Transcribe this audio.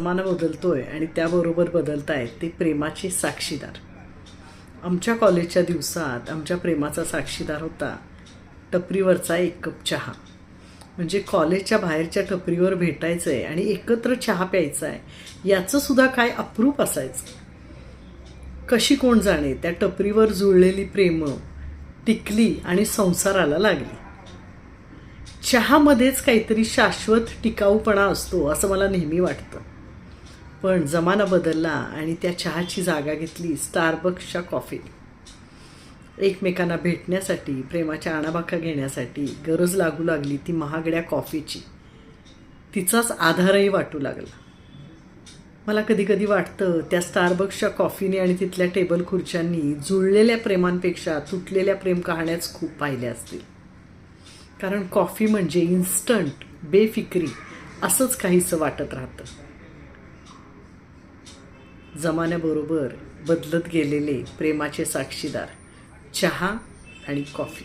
जमाना बदलतोय आणि त्याबरोबर बदलत आहेत ते प्रेमाचे साक्षीदार. आमच्या कॉलेजच्या दिवसात आमच्या प्रेमाचा साक्षीदार होता टपरीवरचा एक कप चहा. म्हणजे कॉलेजच्या बाहेरच्या टपरीवर भेटायचं आहे आणि एकत्र चहा प्यायचा आहे याचं सुद्धा काय अप्रूप असायचं? कशी कोण जाणे त्या टपरीवर जुळलेली प्रेमं टिकली आणि संसाराला लागली. चहामध्येच काहीतरी शाश्वत टिकाऊपणा असतो असं मला नेहमी वाटतं. पण जमाना बदलला आणि त्या चहाची जागा घेतली स्टारबक्सच्या कॉफी. एकमेकांना भेटण्यासाठी प्रेमाच्या आणाबाखा घेण्यासाठी गरज लागू लागली ती महागड्या कॉफीची. तिचाच आधारही वाटू लागला. मला कधी कधी वाटतं त्या स्टारबक्सच्या कॉफीने आणि तिथल्या टेबल खुर्च्यांनी जुळलेल्या प्रेमांपेक्षा तुटलेल्या प्रेम कहाण्याच खूप पाहिल्या असतील. कारण कॉफी म्हणजे इन्स्टंट बेफिक्री असंच काहीसं वाटत राहतं. जमान्याबरोबर बदलत गेलेले प्रेमाचे साक्षीदार चहा आणि कॉफी.